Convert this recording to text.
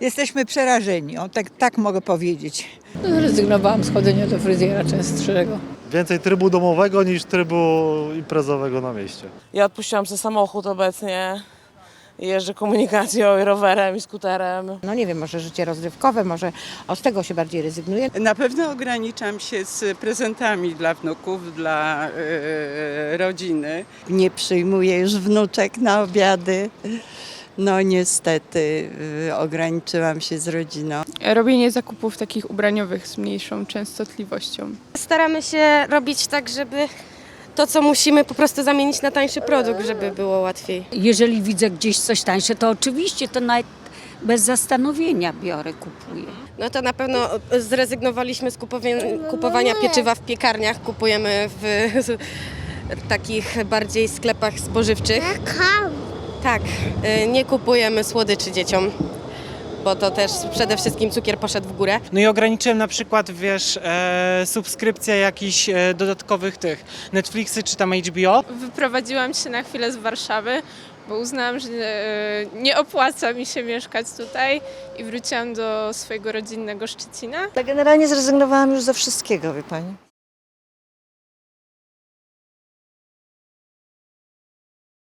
jesteśmy przerażeni, o, tak, tak mogę powiedzieć. Zrezygnowałam z chodzenia do fryzjera częstszego. Więcej trybu domowego niż trybu imprezowego na mieście. Ja odpuściłam sobie samochód obecnie. Jeżdżę komunikacją i rowerem i skuterem. No nie wiem, może życie rozrywkowe, może od tego się bardziej rezygnuje. Na pewno ograniczam się z prezentami dla wnuków, dla e, rodziny. nie przyjmuję już wnuczek na obiady. No niestety y, ograniczyłam się z rodziną. Robienie zakupów takich ubraniowych z mniejszą częstotliwością. Staramy się robić tak, żeby to, co musimy, po prostu zamienić na tańszy produkt, żeby było łatwiej. Jeżeli widzę gdzieś coś tańsze, to oczywiście to nawet bez zastanowienia biorę, kupuję. No to na pewno zrezygnowaliśmy z kupowie- kupowania pieczywa w piekarniach, kupujemy w takich bardziej sklepach spożywczych. Tak, y, nie kupujemy słodyczy dzieciom, bo to też przede wszystkim cukier poszedł w górę. No i ograniczyłem na przykład, wiesz, e, subskrypcję jakichś e, dodatkowych tych Netflixy czy tam HBO. Wyprowadziłam się na chwilę z Warszawy, bo uznałam, że e, nie opłaca mi się mieszkać tutaj i wróciłam do swojego rodzinnego Szczecina. Tak generalnie zrezygnowałam już ze wszystkiego, wie pani.